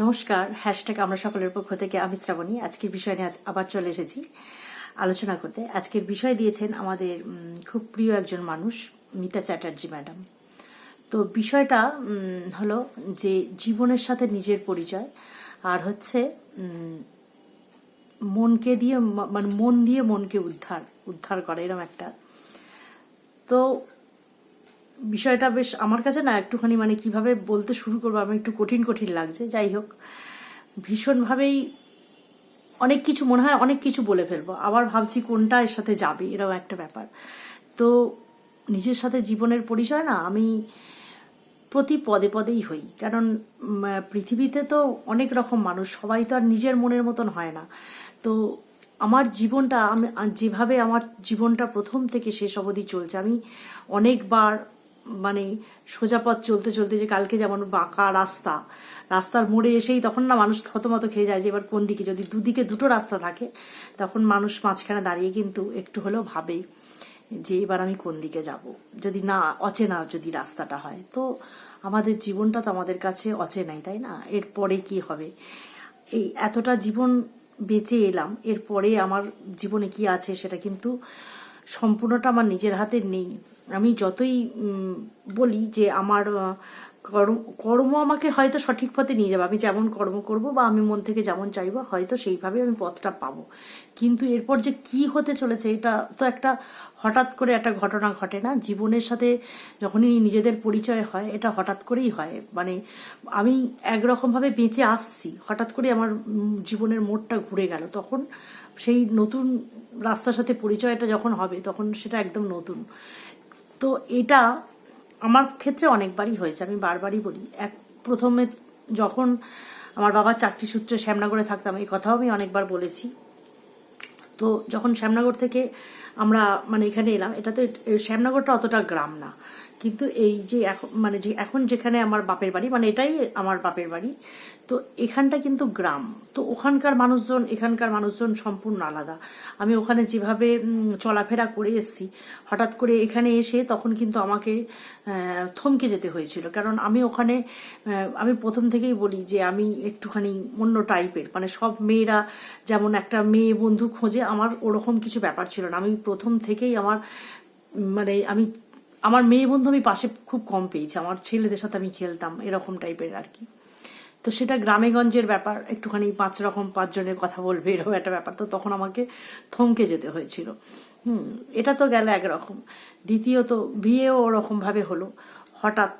নমস্কার হ্যাশট্যাগ আমরা সকলের পক্ষ থেকে আমি শ্রাবণী। আজকের বিষয় নিয়ে আবার চলে এসেছি আলোচনা করতে। আজকের বিষয় দিয়েছেন আমাদের খুব প্রিয় একজন মানুষ, মিতা চ্যাটার্জি ম্যাডাম। তো বিষয়টা হলো যে জীবনের সাথে নিজের পরিচয় আর হচ্ছে মনকে দিয়ে মানে মন দিয়ে মনকে উদ্ধার উদ্ধার করে এরকম একটা। তো বিষয়টা বেশ আমার কাছে না একটুখানি মানে কীভাবে বলতে শুরু করব আমার একটু কঠিন কঠিন লাগছে। যাই হোক, ভীষণভাবেই অনেক কিছু মনে হয় অনেক কিছু বলে ফেলব। আবার ভাবছি কোনটা এর সাথে যাবে এরকম একটা ব্যাপার। তো নিজের সাথে জীবনের পরিচয় না আমি প্রতি পদে পদেই হই। কারণ পৃথিবীতে তো অনেক রকম মানুষ, সবাই তো আর নিজের মনের মতন হয় না। তো আমার জীবনটা আমি, যেভাবে আমার জীবনটা প্রথম থেকে শেষ অবধি চলছে, আমি অনেকবার মানে সোজা পথ চলতে চলতে যে কালকে যেমন বাঁকা রাস্তা, রাস্তার মোড়ে এসেই তখন না মানুষ থতমত খেয়ে যায় যে এবার কোন দিকে? যদি দুদিকে দুটো রাস্তা থাকে, তখন মানুষ মাঝখানে দাঁড়িয়ে কিন্তু একটু হলেও ভাবে যে এবার আমি কোন দিকে যাব? যদি না অচেনা যদি রাস্তাটা হয়। তো আমাদের জীবনটা তো আমাদের কাছে অচেনাই, তাই না? এরপরে কি হবে? এই এতটা জীবন বেঁচে এলাম এরপরে আমার জীবনে কি আছে সেটা কিন্তু সম্পূর্ণটা আমার নিজের হাতে নেই। আমি যতই বলি যে আমার কর্ম কর্ম আমাকে হয়তো সঠিক পথে নিয়ে যাবে। আমি যেমন কর্ম করব বা আমি মন থেকে যেমন চাইব, হয়তো সেইভাবে আমি পথটা পাবো। কিন্তু এরপর যে কি হতে চলেছে, এটা তো একটা হঠাৎ করে একটা ঘটনা ঘটে না? জীবনের সাথে যখনই নিজেদের পরিচয় হয়, এটা হঠাৎ করেই হয়। মানে আমি একরকমভাবে বেঁচে আসছি। হঠাৎ করে আমার জীবনের মোড়টা ঘুরে গেল। তখন সেই নতুন রাস্তার সাথে পরিচয়টা যখন হবে, তখন সেটা একদম নতুন। তো এটা আমার ক্ষেত্রে অনেকবারই হয়েছে, আমি বারবারই বলি। এক, প্রথমে যখন আমার বাবা চাকরি সূত্রে শ্যামনগরে থাকতাম, এই কথাও আমি অনেকবার বলেছি। তো যখন শ্যামনগর থেকে আমরা মানে এখানে এলাম, এটা তো শ্যামনগরটা অতটা গ্রাম না। কিন্তু এই যে এখন মানে যে এখন যেখানে আমার বাপের বাড়ি মানে এটাই আমার বাপের বাড়ি, তো এখানটা কিন্তু গ্রাম। তো ওখানকার মানুষজন, এখানকার মানুষজন সম্পূর্ণ আলাদা। আমি ওখানে যেভাবে চলাফেরা করে এসেছি, হঠাৎ করে এখানে এসে তখন কিন্তু আমাকে থমকে যেতে হয়েছিল। কারণ আমি ওখানে আমি প্রথম থেকেই বলি যে আমি একটুখানি অন্য টাইপের মানে সব মেয়েরা যেমন একটা মেয়ে বন্ধু খোঁজে, আমার ওরকম কিছু ব্যাপার ছিল না। আমি প্রথম থেকেই আমার মানে আমি আমার মেয়ে বন্ধু আমি পাশে খুব কম পেয়েছি। আমার ছেলেদের সাথে আমি খেলতাম, এরকম টাইপের আর কি। তো সেটা গ্রামেগঞ্জের ব্যাপার, একটুখানি পাঁচ রকম পাঁচজনের কথা বলবে, এরকম একটা ব্যাপার। তো তখন আমাকে থমকে যেতে হয়েছিল। হুম, এটা তো গেল একরকম। দ্বিতীয়ত, বিয়েও ওরকম ভাবে হলো। হঠাৎ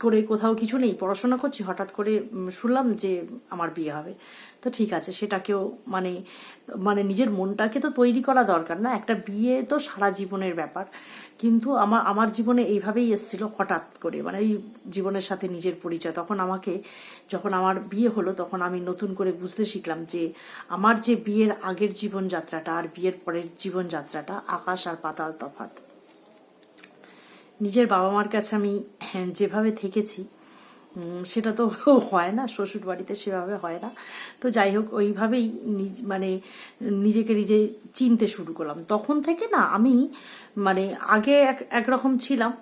করে কোথাও কিছু নেই, পড়াশোনা করছি, হঠাৎ করে শুনলাম যে আমার বিয়ে হবে। তো ঠিক আছে, সেটাকেও মানে মানে নিজের মনটাকে তো তৈরি করা দরকার না। একটা বিয়ে তো সারা জীবনের ব্যাপার। কিন্তু আমার আমার জীবনে এইভাবেই এসেছিল হঠাৎ করে। মানে এই জীবনের সাথে নিজের পরিচয়। তখন আমাকে, যখন আমার বিয়ে হলো, তখন আমি নতুন করে বুঝতে শিখলাম যে আমার যে বিয়ের আগের জীবনযাত্রাটা আর বিয়ের পরের জীবনযাত্রাটা আকাশ আর পাতাল তফাত নিজের বাবা মার কাছে আমি যেভাবে থেকেছি সেটা তো হয় না, শ্বশুর বাড়িতে সেভাবে হয় না। তো যাই হোক, ওইভাবেই মানে নিজেকে নিজে চিনতে শুরু করলাম। তখন থেকে না, আমি মানে আগে এক, একরকম ছিলাম।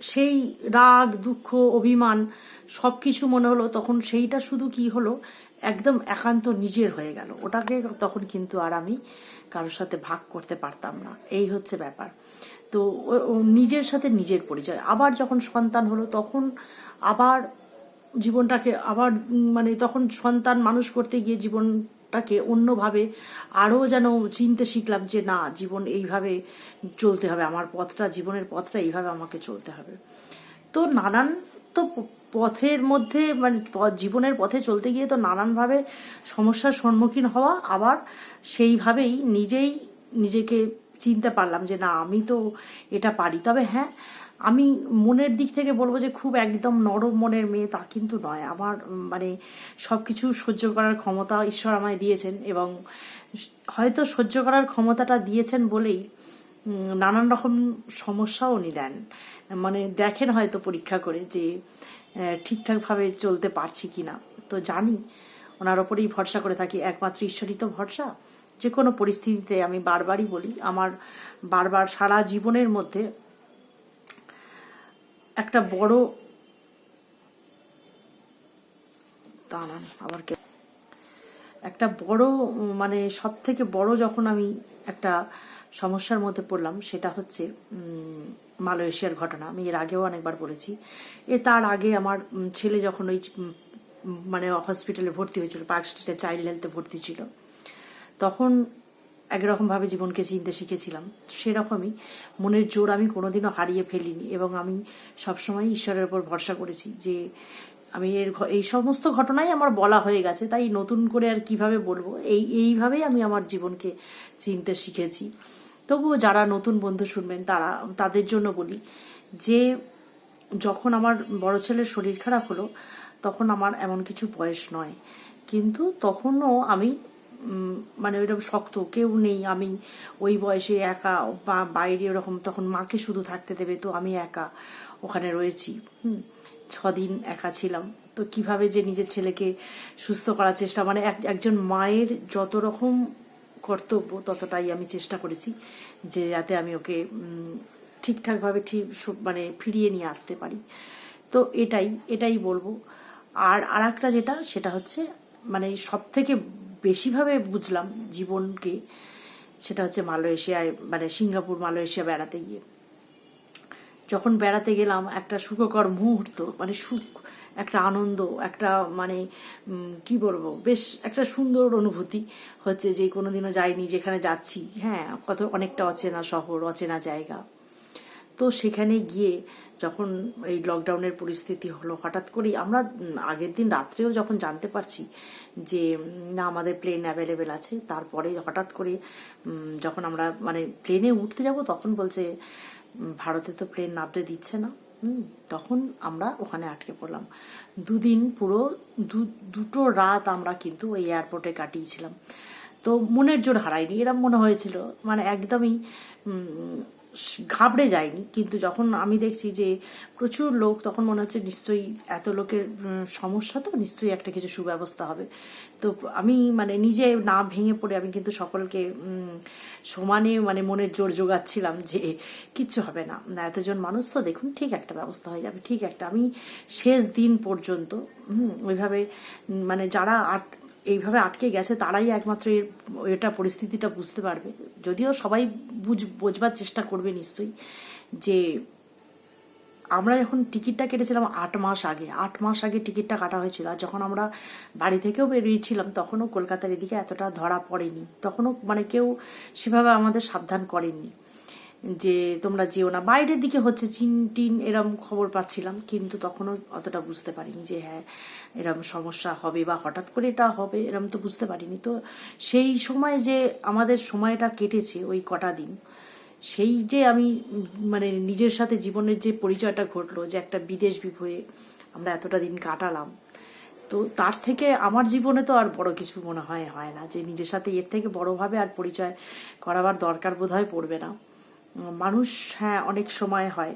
সেই রাগ, দুঃখ, অভিমান সব কিছু মনে হলো, তখন সেইটা শুধু কি হলো, একদম একান্ত নিজের হয়ে গেল। ওটাকে তখন কিন্তু আর আমি কারোর সাথে ভাগ করতে পারতাম না। এই হচ্ছে ব্যাপার। তো নিজের সাথে নিজের পরিচয়। আবার যখন সন্তান হলো, তখন আবার জীবনটাকে আবার মানে তখন সন্তান মানুষ করতে গিয়ে জীবনটাকে অন্যভাবে আরও যেন চিনতে শিখলাম যে, না, জীবন এইভাবে চলতে হবে। আমার পথটা, জীবনের পথটা এইভাবে আমাকে চলতে হবে। তো নানান তো পথের মধ্যে মানে জীবনের পথে চলতে গিয়ে তো নানানভাবে সমস্যার সম্মুখীন হওয়া, আবার সেইভাবেই নিজেই নিজেকে চিনতে পারলাম যে না, আমি তো এটা পারি। তবে হ্যাঁ আমি মনের দিক থেকে বলব যে খুব একদম নরম মনের মেয়ে তা কিন্তু নয়। আমার মানে সব কিছু সহ্য করার ক্ষমতা ঈশ্বর আমায় দিয়েছেন এবং হয়তো সহ্য করার ক্ষমতাটা দিয়েছেন বলেই নানান রকম সমস্যাও উনি দেন। মানে দেখেন হয়তো পরীক্ষা করে যে ঠিকঠাকভাবে চলতে পারছি কিনা। তো জানি, ওনার ওপরেই ভরসা করে থাকি। একমাত্র ঈশ্বরই তো ভরসা। যে কোনো পরিস্থিতিতে আমি বারবারই বলি, আমার বারবার সারা জীবনের মধ্যে একটা বড় দাঁড়ান, আবার কে একটা বড় মানে সব থেকে বড় যখন আমি একটা সমস্যার মধ্যে পড়লাম, সেটা হচ্ছে মালয়েশিয়ার ঘটনা। আমি এর আগেও অনেকবার বলেছি। এ তার আগে আমার ছেলে যখন ওই মানে হসপিটালে ভর্তি হয়েছিল, পার্ক স্ট্রিটে চাইল্ড হেলথে ভর্তি ছিল তখন একরকমভাবে জীবনকে চিনতে শিখেছিলাম। সেরকমই মনের জোর আমি কোনোদিনও হারিয়ে ফেলিনি এবং আমি সবসময় ঈশ্বরের উপর ভরসা করেছি যে আমি এর এই সমস্ত ঘটনাই আমার বলা হয়ে গেছে, তাই নতুন করে আর কীভাবে বলব? এই, এইভাবেই আমি আমার জীবনকে চিনতে শিখেছি। তবুও যারা নতুন বন্ধু শুনবেন, তারা, তাদের জন্য বলি যে যখন আমার বড় ছেলের শরীর খারাপ হলো, তখন আমার এমন কিছু বয়স নয়। কিন্তু তখনও আমি মানে ওইরকম শক্ত, কেউ নেই, আমি ওই বয়সে একা, বা বাইরে ওরকম তখন মাকে শুধু থাকতে দেবে, তো আমি একা ওখানে রয়েছি। হুম, ছদিন একা ছিলাম। তো কীভাবে যে নিজের ছেলেকে সুস্থ করার চেষ্টা মানে এক- একজন মায়ের যত রকম কর্তব্য, ততটাই আমি চেষ্টা করেছি যে যাতে আমি ওকে ঠিকঠাকভাবে ঠিক মানে ফিরিয়ে নিয়ে আসতে পারি। তো এটাই এটাই বলব। আর আর একটা যেটা, সেটা হচ্ছে মানে সব থেকে বেশিভাবে বুঝলাম জীবনকে, সেটা হচ্ছে মালয়েশিয়ায় মানে সিঙ্গাপুর, মালয়েশিয়া বেড়াতে গিয়ে। যখন বেড়াতে গেলাম, একটা সুখকর মুহূর্ত মানে সুখ, একটা আনন্দ, একটা মানে কি বলব, বেশ একটা সুন্দর অনুভূতি হচ্ছে যে কোনোদিনও যাইনি যেখানে যাচ্ছি। হ্যাঁ কত অনেকটা অচেনা শহর, অচেনা জায়গা। তো সেখানে গিয়ে যখন এই লকডাউনের পরিস্থিতি হলো, হঠাৎ করেই আমরা আগের দিন রাত্রেও যখন জানতে পারছি যে না, আমাদের প্লেন অ্যাভেলেবেল আছে, তারপরে হঠাৎ করে যখন আমরা মানে প্লেনে উঠতে যাব, তখন বলছে ভারতে তো প্লেন নামতে দিচ্ছে না। তখন আমরা ওখানে আটকে পড়লাম। দুদিন পুরো দুটো রাত আমরা কিন্তু ওই এয়ারপোর্টে কাটিয়েছিলাম। তো মনের জোর হারাইনি এরম মনে হয়েছিল। মানে একদমই ঘাবড়ে যায়নি। কিন্তু যখন আমি দেখছি যে প্রচুর লোক, তখন মনে হচ্ছে নিশ্চয়ই এত লোকের সমস্যা তো নিশ্চয়ই একটা কিছু সুব্যবস্থা হবে। তো আমি মানে নিজে না ভেঙে পড়ে আমি কিন্তু সকলকে সমানে মানে মনের জোর জোগাচ্ছিলাম যে কিচ্ছু হবে না। এতজন মানুষ তো দেখুন, ঠিক একটা ব্যবস্থা হয়ে যাবে, ঠিক একটা। আমি শেষ দিন পর্যন্ত ওইভাবে মানে যারা আট এইভাবে আটকে গেছে, তারাই একমাত্র এটা পরিস্থিতিটা বুঝতে পারবে। যদিও সবাই বুঝ, বোঝবার চেষ্টা করবে নিশ্চয়ই যে আমরা যখন টিকিটটা কেটেছিলাম আট মাস আগে, আট মাস আগে টিকিটটা কাটা হয়েছিল। আর যখন আমরা বাড়ি থেকেও বেরিয়েছিলাম, তখনও কলকাতার এদিকে এতটা ধরা পড়েনি। তখনও মানে কেউ সেভাবে আমাদের সাবধান করেননি যে তোমরা যেও না। বাইরের দিকে হচ্ছে চিন টিন এরম খবর পাচ্ছিলাম, কিন্তু তখনও অতটা বুঝতে পারিনি যে হ্যাঁ এরম সমস্যা হবে বা হঠাৎ করে এটা হবে, এরম তো বুঝতে পারিনি। তো সেই সময় যে আমাদের সময়টা কেটেছে ওই কটা দিন, সেই যে আমি মানে নিজের সাথে জীবনের যে পরিচয়টা ঘটলো যে একটা বিদেশ বিভয়ে আমরা এতটা দিন কাটালাম, তো তার থেকে আমার জীবনে তো আর বড় কিছু মনে হয় হয় না যে নিজের সাথে এর থেকে বড়ভাবে আর পরিচয় করাবার দরকার বোধ হয় পড়বে না। মানুষ হ্যাঁ অনেক সময় হয়।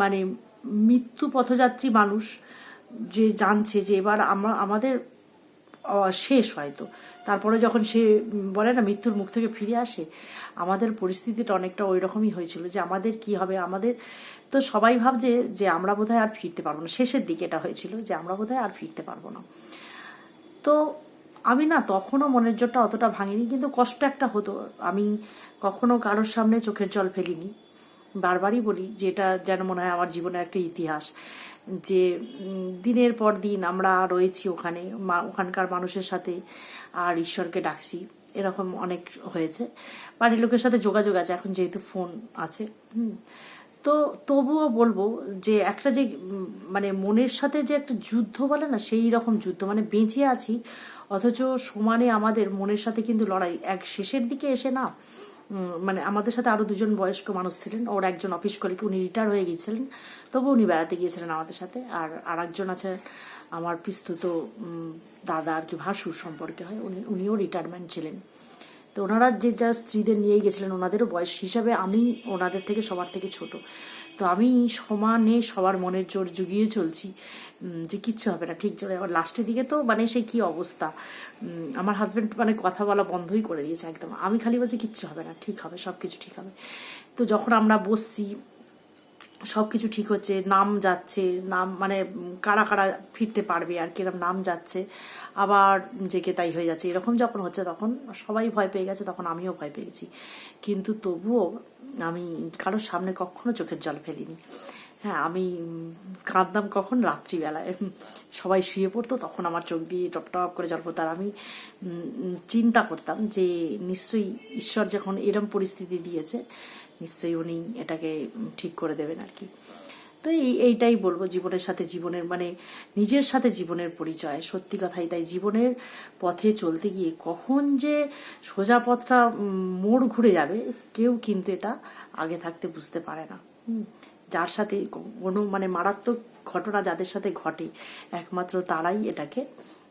মানে মৃত্যু পথযাত্রী মানুষ যে জানছে যে এবার আমরা আমাদের শেষ হয়তো। তারপরে যখন সে বলে না, মৃত্যুর মুখ থেকে ফিরে আসে, আমাদের পরিস্থিতিটা অনেকটা ওই রকমই হয়েছিল যে আমাদের কি হবে, আমাদের তো সবাই ভাবছে যে আমরা বোধহয় আর ফিরতে পারব না। শেষের দিকে এটা হয়েছিল যে আমরা বোধহয় আর ফিরতে পারব না। তো আমি না তখনও মনের জোরটা অতটা ভাঙিনি, কিন্তু কষ্ট একটা হতো। আমি কখনো কারোর সামনে চোখের জল ফেলিনি। বারবারই বলি যেটা যেন মনে হয় আমার জীবনের একটা ইতিহাস, যে দিনের পর দিন আমরা রয়েছি ওখানে ওখানকার মানুষের সাথে আর ঈশ্বরকে ডাকছি। এরকম অনেক হয়েছে। বাড়ির লোকের সাথে যোগাযোগ আছে, এখন যেহেতু ফোন আছে, হুম। তো তবুও বলব যে একটা যে মানে মনের সাথে যে একটা যুদ্ধ বলে না, সেই রকম যুদ্ধ। মানে বেঁচে আছি, অথচ সমানে আমাদের মনের সাথে কিন্তু লড়াই। এক শেষের দিকে এসে না মানে আমাদের সাথে আরও দুজন বয়স্ক মানুষ ছিলেন। ওর একজন অফিস কলিগ উনি রিটায়ার হয়ে গিয়েছিলেন। তবু উনি বেড়াতে গিয়েছিলেন আমাদের সাথে। আর আর একজন আছে, আমার পিস্তুত দাদা আর কি ভাসুর সম্পর্কে হয়, উনি, উনিও রিটায়ারমেন্ট ছিলেন। তো ওনারা যে যারা স্ত্রীদের নিয়ে গেছিলেন, ওনাদেরও বয়স হিসাবে আমি ওনাদের থেকে সবার থেকে ছোট। তো আমি সমানে সবার মনের জোর জুগিয়ে চলছি যে কিচ্ছু হবে না, ঠিক চলে আবার লাস্টের দিকে তো মানে সে কি অবস্থা? আমার হাজব্যান্ড মানে কথা বলা বন্ধই করে দিয়েছে একদম। আমি খালি বলছি কিচ্ছু হবে না, ঠিক হবে সব কিছু ঠিক হবে। তো যখন আমরা বসছি সব কিছু ঠিক হচ্ছে, নাম যাচ্ছে, নাম মানে কারা কারা ফিরতে পারবে আর কিরম নাম যাচ্ছে। আবার জেকে তাই হয়ে যাচ্ছে, এরকম যখন হচ্ছে তখন সবাই ভয় পেয়ে গেছে, তখন আমিও ভয় পেয়েছি কিন্তু তবুও আমি কারোর সামনে কখনো চোখের জল ফেলিনি। হ্যাঁ আমি কাঁদতাম কখন? রাত্রিবেলায়। সবাই শুয়ে পড়তো, তখন আমার চোখ দিয়ে টপ টপ করে জল পড়তো। আর আমি চিন্তা করতাম যে নিশ্চয়ই ঈশ্বর যখন এরম পরিস্থিতি দিয়েছে নিশ্চয়ই উনি এটাকে ঠিক করে দেবেন আর কি। তো এই, এইটাই বলব জীবনের সাথে জীবনের মানে নিজের সাথে জীবনের পরিচয়। সত্যি কথাই তাই জীবনের পথে চলতে গিয়ে কখন যে সোজা পথটা মোড় ঘুরে যাবে, কেউ কিন্তু এটা আগে থাকতে বুঝতে পারে না। যার সাথে কোনো মানে মারাত্মক ঘটনা যাদের সাথে ঘটে, একমাত্র তারাই এটাকে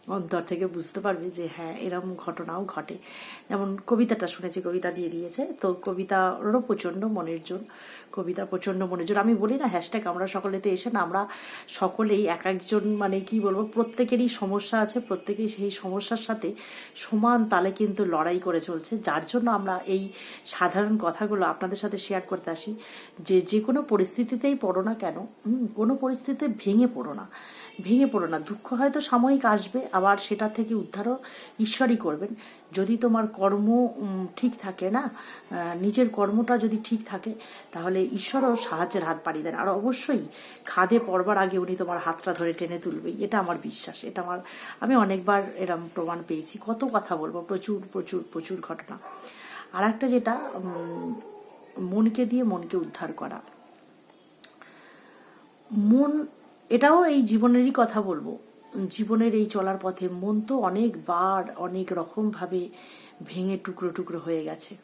অন্তর থেকে বুঝতে পারবে যে হ্যাঁ এরকম ঘটনাও ঘটে। যেমন কবিতাটা শুনেছি, কবিতা দিয়ে দিয়েছে। তো কবিতারও প্রচণ্ড মনের জোর, কবিতা প্রচণ্ড মনের জোর। আমি বলি না হ্যাশট্যাগ আমরা সকলেতে এসে না, আমরা সকলেই এক একজন মানে কি বলব, প্রত্যেকেরই সমস্যা আছে, প্রত্যেকেই সেই সমস্যার সাথে সমান তালে কিন্তু লড়াই করে চলছে। যার জন্য আমরা এই সাধারণ কথাগুলো আপনাদের সাথে শেয়ার করতে আসি, যে যে কোনো পরিস্থিতিতেই পড়ো না কেন কোনো পরিস্থিতিতে ভেঙে পড়ো না। ভেঙে পড়ো না। দুঃখ হয়তো সাময়িক আসবে, আবার সেটা থেকে উদ্ধারও ঈশ্বরই করবেন। যদি তোমার কর্ম ঠিক থাকে না নিজের কর্মটা যদি ঠিক থাকে, তাহলে ঈশ্বরও সাহায্যের হাত বাড়িয়ে দেন। আর অবশ্যই খাদে পড়বার আগে উনি তোমার হাতটা ধরে টেনে তুলবেই এটা আমার বিশ্বাস, এটা আমার, আমি অনেকবার এরম প্রমাণ পেয়েছি। কত কথা বলব, প্রচুর প্রচুর প্রচুর ঘটনা। আর একটা যেটা মনকে দিয়ে মনকে উদ্ধার করা। মন এটাও এই জীবনেরই কথা বলব। জীবনের এই চলার পথে মন তো অনেকবার অনেক রকম ভাবে ভেঙে টুকরো টুকরো হয়ে গেছে।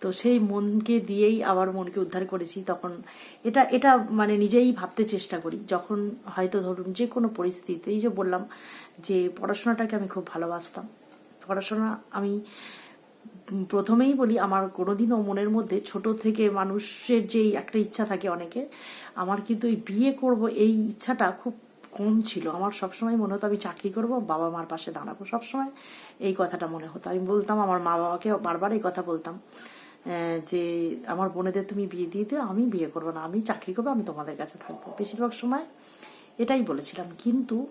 তো সেই মনকে দিয়েই আবার মনকে উদ্ধার করেছি তখন এটা এটা মানে নিজেই ভাবতে চেষ্টা করি। যখন হয়তো ধরুন যে কোনো পরিস্থিতি এই যে বললাম যে পড়াশোনাটাকে আমি খুব ভালোবাসতাম। পড়াশোনা আমি প্রথমেই বলি, আমার কোনোদিনও মনের মধ্যে ছোট থেকে মানুষের যেই একটা ইচ্ছা থাকে অনেকে, আমার কিন্তু এই বিয়ে করব এই ইচ্ছাটা খুব কম ছিল। আমার সবসময় মনে হতো আমি চাকরি করব, বাবা মার পাশে দাঁড়াবো। সবসময় এই কথাটা মনে হতো। আমি বলতাম, আমার মা বাবাকে বারবার এই কথা বলতাম যে, আমার বোনেদের তুমি বিয়ে দিয়ে দিও, আমি বিয়ে করব না। আমি চাকরি করব, আমি তোমাদের কাছে থাকব। বেশিরভাগ সময় এটাই বলেছিলাম। কিন্তু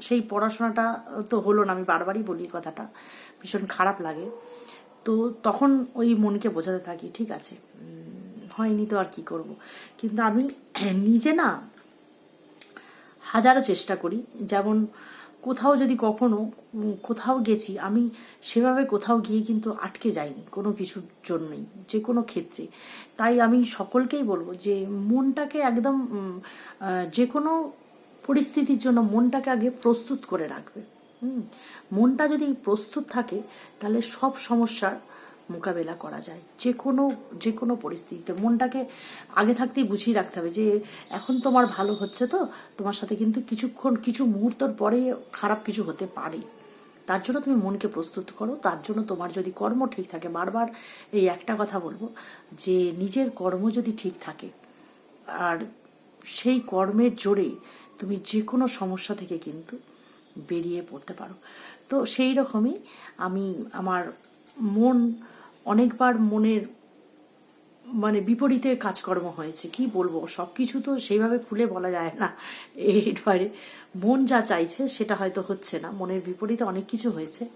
সেই পড়াশোনাটা তো হলো না, আমি বারবারই বলি কথাটা। ভীষণ খারাপ লাগে। তো তখন ওই মনকে বোঝাতে থাকি, ঠিক আছে হয়নি তো আর কি করব। কিন্তু আমি নিজে না হাজারো চেষ্টা করি। যেমন কোথাও যদি কখনো কোথাও গেছি, আমি সেভাবে কোথাও গিয়ে কিন্তু আটকে যাইনি কোনো কিছুর জন্যই, যে কোনো ক্ষেত্রে। তাই আমি সকলকেই বলব যে মনটাকে একদম যে কোনো পরিস্থিতির জন্য মনটাকে আগে প্রস্তুত করে রাখবে। হুম, মনটা যদি প্রস্তুত থাকে, তাহলে সব সমস্যার মোকাবেলা করা যায়। যে কোনো যে কোনো পরিস্থিতিতে মনটাকে আগে থাকতেই বুঝিয়ে রাখতে হবে যে, এখন তোমার ভালো হচ্ছে তো, তোমার সাথে কিন্তু কিছুক্ষণ, কিছু মুহূর্তর পরে খারাপ কিছু হতে পারে। তার জন্য তুমি মনকে প্রস্তুত করো। তার জন্য তোমার যদি কর্ম ঠিক থাকে, বারবার এই একটা কথা বলব যে, নিজের কর্ম যদি ঠিক থাকে, আর সেই কর্মের জোরে তুমি যে কোনো সমস্যা থেকে কিন্তু বেরিয়ে পড়তে পারো। তো সেই রকমই আমি আমার মন অনেকবার মনের মানে বিপরীতে কাজকর্ম হয়েছে। কি বলব? সব কিছু তো সেইভাবে খুলে বলা যায় না। এবারে মন যা চাইছে সেটা হয়তো হচ্ছে না। মনের বিপরীতে অনেক কিছু হয়েছে।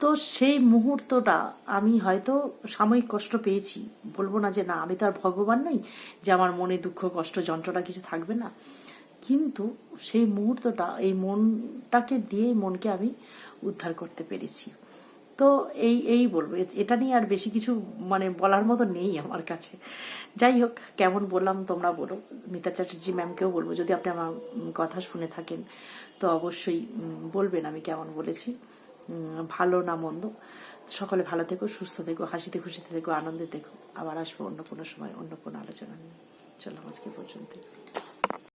তো সেই মুহূর্তটা আমি হয়তো সাময়িক কষ্ট পেয়েছি। বলব না যে না, আমি তো আর ভগবান নই যে আমার মনে দুঃখ, কষ্ট, যন্ত্রণা কিছু থাকবে না। কিন্তু সেই মুহূর্তটা, এই মনটাকে দিয়ে মনকে আমি উদ্ধার করতে পেরেছি। তো এই এই বলব এটা নিয়ে আর বেশি কিছু মানে বলার মতো নেই আমার কাছে। যাই হোক, কেমন বললাম তোমরা বলো। মিতা চ্যাটার্জি ম্যামকেও বলব, যদি আপনি আমার কথা শুনে থাকেন, তো অবশ্যই বলবেন আমি কেমন বলেছি। ভালো না মন্দ। সকলে ভালো থেকো, সুস্থ থেকো, হাসিতে খুশিতে থেকো, আনন্দে থেকো। আবার আসব অন্য কোনো সময়, অন্য কোনো আলোচনা নিয়ে। চলো আজকে পর্যন্ত